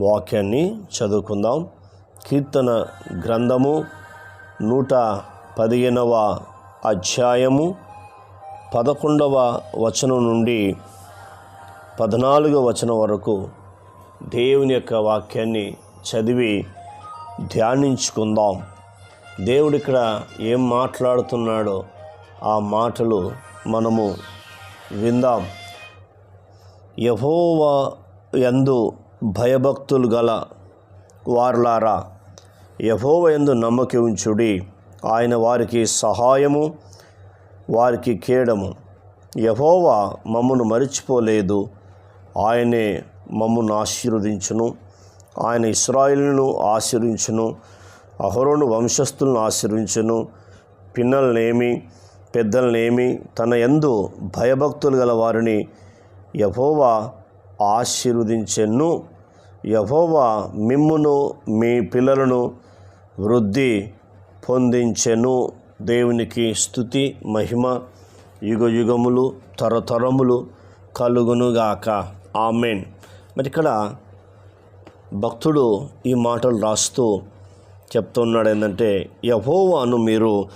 వాక్యాన్ని చదువుకుందాం. కీర్తన గ్రంథము నూట పదిహేనవ అధ్యాయము పదకొండవ వచనం నుండి పద్నాలుగవ వచనం వరకు దేవుని యొక్క వాక్యాన్ని చదివి ధ్యానించుకుందాం. దేవుడు ఇక్కడ ఏం మాట్లాడుతున్నాడో ఆ మాటలు మనము విందాం. యహోవా యందు భయభక్తులు గల వారులారా యహోవయందు నమ్మకి ఉంచుడి. ఆయన వారికి సహాయము వారికి కేడము. యహోవా మమ్మను మరిచిపోలేదు. ఆయనే మమ్మను ఆశీర్వదించును. ఆయన ఇస్రాయిల్ను ఆశీర్వించును అహరోను వంశస్థులను ఆశీర్వించును పిన్నలనేమి పెద్దలనేమి తన యందు భయభక్తులు గల వారిని యహోవా ఆశీర్వదించెను. యహోవా మిమ్మును మీ పిల్లలను వృద్ధి పొందించెను. దేవునికి స్థుతి మహిమ యుగ యుగములు తరతరములు కలుగునుగాక ఆమెన్. మరి ఇక్కడ భక్తుడు ఈ మాటలు రాస్తూ చెప్తున్నాడు ఏంటంటే యహోవాను మీరు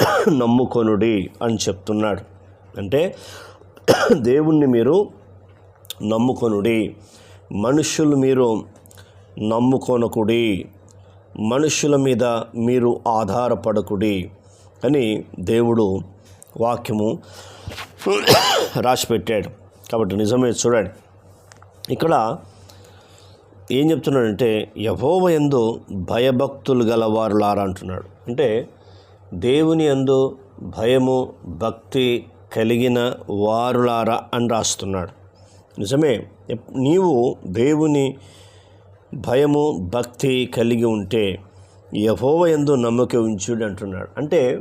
నమ్ముకొనుడి అని చెప్తున్నాడు. అంటే దేవుణ్ణి మీరు నమ్ముకొనుడి. మనుషులు మీరు నమ్ముకొనకుడి మనుషుల మీద మీరు ఆధారపడకుడి అని దేవుడు వాక్యము రాసిపెట్టాడు. కాబట్టి నిజమే చూడండి. ఇక్కడ ఏం చెప్తున్నాడంటే యహోవ ఎందు భయభక్తులు గలవారులారా అంటున్నాడు. అంటే దేవుని యందు భయము భక్తి కలిగిన వారులారా అని రాస్తున్నాడు. నిజమే. నీవు దేవుని భయము భక్తి కలిగి ఉంటే యహోవ ఎందు నమ్మక ఉంచుడు అంటున్నాడు. అంటే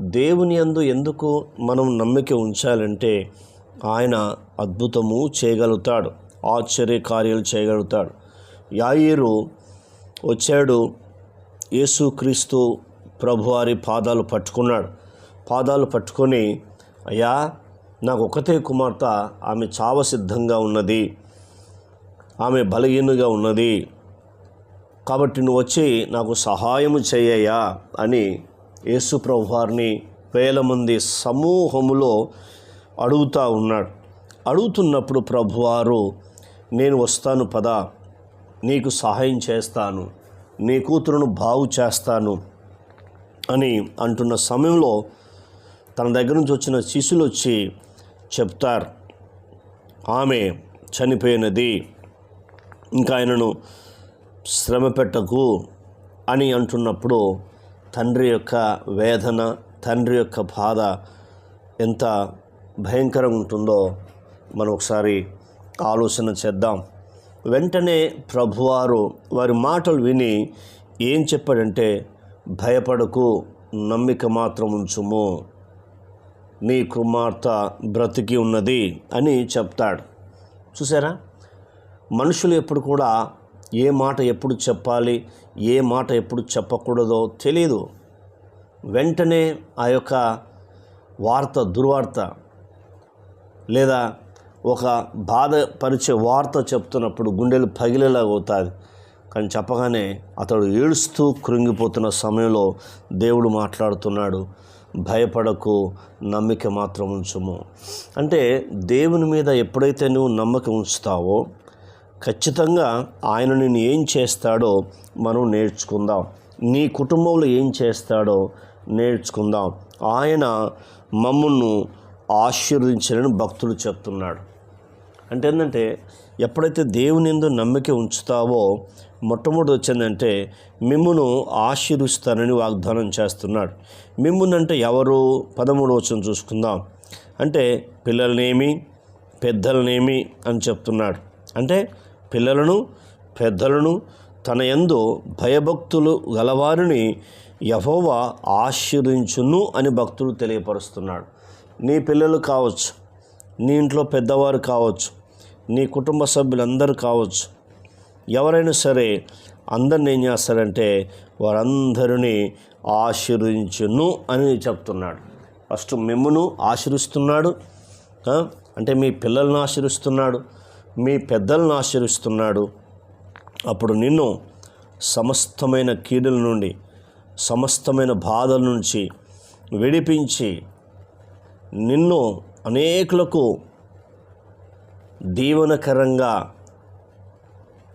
దేవుని యందు ఎందుకు మనం నమ్మిక ఉంచాలంటే ఆయన అద్భుతము చేయగలుగుతాడు ఆశ్చర్య కార్యాలు చేయగలుగుతాడు. యాయిరు వచ్చాడు యేసుక్రీస్తు ప్రభువారి పాదాలు పట్టుకున్నాడు. పాదాలు పట్టుకొని అయ్యా నాకు ఒకతే కుమార్తె ఆమె చావ సిద్ధంగా ఉన్నది. ఆమె బలహీనగా ఉన్నది. కాబట్టి నువ్వు వచ్చి నాకు సహాయము చేయయ్యా అని యేసుప్రభు ప్రభువారిని వేల మంది సమూహములో అడుగుతూ ఉన్నాడు. అడుగుతున్నప్పుడు ప్రభువారు నేను వస్తాను పదా నీకు సహాయం చేస్తాను నీ కూతురును బాగు చేస్తాను అని అంటున్న సమయంలో తన దగ్గర నుంచి వచ్చిన శిశులు వచ్చి చెప్తారు. ఆమె చనిపోయినది. ఇంకా ఆయనను శ్రమ పెట్టకు అని అంటున్నప్పుడు తండ్రి యొక్క వేదన తండ్రి యొక్క బాధ ఎంత భయంకరంగా ఉంటుందో మనం ఒకసారి ఆలోచన చేద్దాం. వెంటనే ప్రభువారు వారి మాటలు విని ఏం చెప్పాడంటే భయపడకు నమ్మిక మాత్రం ఉంచుము. నీ కుమార్తె బ్రతికి ఉన్నది అని చెప్తాడు. చూసారా? మనుషులు ఎప్పుడు కూడా ఏ మాట ఎప్పుడు చెప్పాలి ఏ మాట ఎప్పుడు చెప్పకూడదో తెలియదు వెంటనే ఆ యొక్క వార్త దుర్వార్త లేదా ఒక బాధపరిచే వార్త చెప్తున్నప్పుడు గుండెలు పగిలేలాగా అవుతుంది కానీ చెప్పగానే అతడు ఏడుస్తూ కృంగిపోతున్న సమయంలో దేవుడు మాట్లాడుతున్నాడు. భయపడకు నమ్మిక మాత్రం ఉంచుము. అంటే దేవుని మీద ఎప్పుడైతే నువ్వు నమ్మకం ఉంచుతావో ఖచ్చితంగా ఆయన నేను ఏం చేస్తాడో మనం నేర్చుకుందాం. నీ కుటుంబంలో ఏం చేస్తాడో నేర్చుకుందాం. ఆయన మమ్మల్ని ఆశీర్వదించాలని భక్తుడు చెప్తున్నాడు. అంటే ఏంటంటే ఎప్పుడైతే దేవుని ఎందు నమ్మిక ఉంచుతావో మొట్టమొదటి వచ్చిందంటే మిమ్మును ఆశీర్విస్తానని వాగ్దానం చేస్తున్నాడు. మిమ్మునంటే ఎవరు? పదమూడు వచ్చిన చూసుకుందాం. అంటే పిల్లలనేమి? పెద్దలనేమి? అని చెప్తున్నాడు. అంటే పిల్లలను పెద్దలను తన యందు భయభక్తులు గలవారిని యహోవా ఆశీర్వించును అని భక్తులు తెలియపరుస్తున్నాడు. నీ పిల్లలు కావచ్చు నీ ఇంట్లో పెద్దవారు కావచ్చు నీ కుటుంబ సభ్యులందరూ కావచ్చు ఎవరైనా సరే అందరిని ఏం చేస్తారంటే వారందరినీ ఆశీర్వించును అని చెప్తున్నాడు. ఫస్ట్ మిమ్మును ఆశీర్విస్తున్నాడు. అంటే మీ పిల్లలను ఆశీర్విస్తున్నాడు. మీ పెద్దలను ఆశీర్విస్తున్నాడు. అప్పుడు నిన్ను సమస్తమైన కీడుల నుండి సమస్తమైన బాధల నుంచి విడిపించి నిన్ను అనేకులకు దీవనకరంగా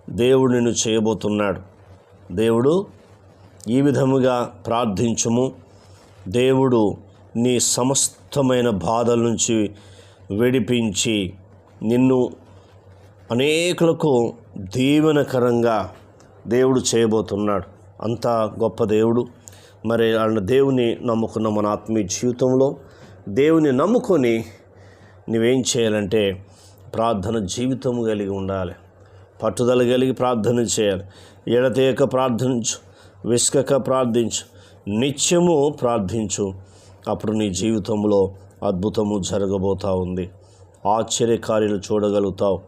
దేవుడు నిన్ను చేయబోతున్నాడు. దేవుడు ఈ విధముగా ప్రార్థించుము. దేవుడు నీ సమస్తమైన బాధల నుంచి విడిపించి నిన్ను అనేకులకు దీవెనకరంగా దేవుడు చేయబోతున్నాడు. అంత గొప్ప దేవుడు. మరి ఆయన దేవుని నమ్ముకున్న మన ఆత్మీయ జీవితంలో దేవుని నమ్ముకొని నువ్వేం చేయాలంటే ప్రార్థన జీవితం కలిగి ఉండాలి. పట్టుదల కలిగి ప్రార్థన చేయాలి. ఎడతేయక ప్రార్థించు విసుకక ప్రార్థించు నిత్యము ప్రార్థించు. అప్పుడు నీ జీవితంలో అద్భుతము జరగబోతా ఉంది. ఆశ్చర్యకార్యాలు చూడగలుగుతావు.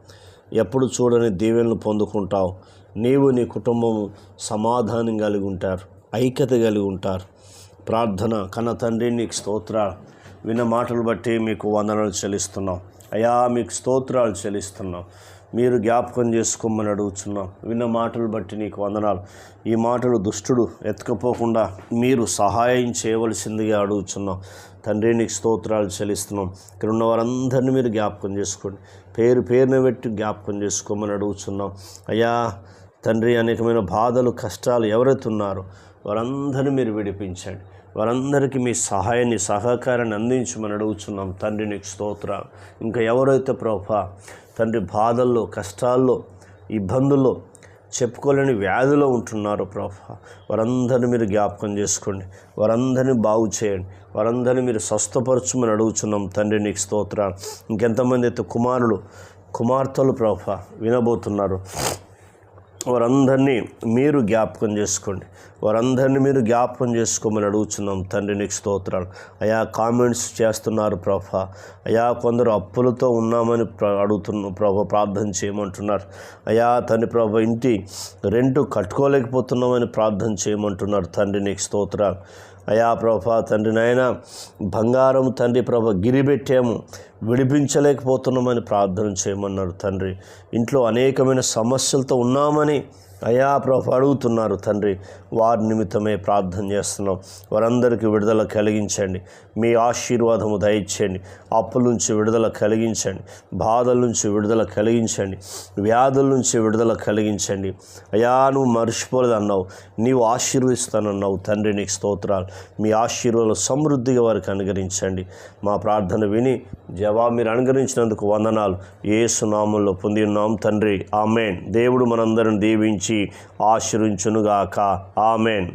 ఎప్పుడు చూడని దీవెనలు పొందుకుంటావు. నీవు నీ కుటుంబం సమాధానం కలిగి ఉంటారు ఐక్యత కలిగి ఉంటారు. ప్రార్థన కన్న తండ్రి నీకు స్తోత్రాలు. విన్న మాటలు బట్టి మీకు వందనలు చెల్లిస్తున్నాం. అయా మీకు స్తోత్రాలు చెల్లిస్తున్నాం. మీరు జ్ఞాపకం చేసుకోమని అడుగుతున్నాం విన్న మాటలు బట్టి నీకు వందనాలు. ఈ మాటలు దుష్టుడు ఎత్తుకపోకుండా మీరు సహాయం చేయవలసిందిగా అడుగుతున్నాం తండ్రి నీకు స్తోత్రాలు చెల్లిస్తున్నాం. ఇక్కడ ఉన్న వారందరినీ మీరు జ్ఞాపకం చేసుకోండి. పేరు పేరుని పెట్టి జ్ఞాపకం చేసుకోమని అడుగుతున్నాం అయ్యా తండ్రి అనేకమైన బాధలు కష్టాలు ఎవరైతే ఉన్నారో వారందరినీ మీరు విడిపించండి. వారందరికీ మీ సహాయాన్ని సహకారాన్ని అందించమని అడుగుతున్నాం తండ్రి నీకు స్తోత్రాలు. ఇంకా ఎవరైతే ప్రభా తండ్రి బాధల్లో కష్టాల్లో ఇబ్బందుల్లో చెప్పుకోలేని వ్యాధిలో ఉంటున్నారు ప్రభా. వారందరినీ మీరు జ్ఞాపకం చేసుకోండి. వారందరినీ బాగు చేయండి. వారందరినీ మీరు స్వస్థపరచమని అడుగుతున్నాం తండ్రి నీకు స్తోత్ర ఇంకెంతమంది అయితే కుమారులు కుమార్తెలు ప్రభా వినబోతున్నారు. వారందరినీ మీరు జ్ఞాపకం చేసుకోండి. వారందరినీ మీరు జ్ఞాపకం చేసుకోమని అడుగుతున్నాం తండ్రి నీకు స్తోత్రాలు. అయా కామెంట్స్ చేస్తున్నారు ప్రభ. అయా కొందరు అప్పులతో ఉన్నామని ప్ర అడుగుతున్న ప్రభ ప్రార్థన చేయమంటున్నారు. అయా తండ్రి ప్రభ ఇంటి రెంటు కట్టుకోలేకపోతున్నామని ప్రార్థన చేయమంటున్నారు. తండ్రి నీకు స్తోత్రాలు. అయా ప్రభా తండ్రి నాయన బంగారం తండ్రి ప్రభ గిరిబెట్టాము విడిపించలేకపోతున్నామని ప్రార్థన చేయమన్నారు. తండ్రి ఇంట్లో అనేకమైన సమస్యలతో ఉన్నామని అయా ప్రభు అడుగుతున్నారు తండ్రి వారి నిమిత్తమే ప్రార్థన చేస్తున్నాం. వారందరికీ విడుదల కలిగించండి. మీ ఆశీర్వాదము దయచేయండి. అప్పుల నుంచి విడుదల కలిగించండి. బాధల నుంచి విడుదల కలిగించండి. వ్యాధుల నుంచి విడుదల కలిగించండి. అయా నువ్వు మర్చిపోలేదు అన్నావు నీవు ఆశీర్వదిస్తానన్నావు. తండ్రి నీకు స్తోత్రాలు. మీ ఆశీర్వాదం సమృద్ధిగా వారికి అనుగరించండి మా ప్రార్థన విని జవాబు మీరు అనుగరించినందుకు వందనాలు. ఏసు నామంలో పొంది ఉన్నాం తండ్రి. ఆమెన్. దేవుడు మనందరం దీవించి ఆశ్రయించునుగాక ఆమెన్.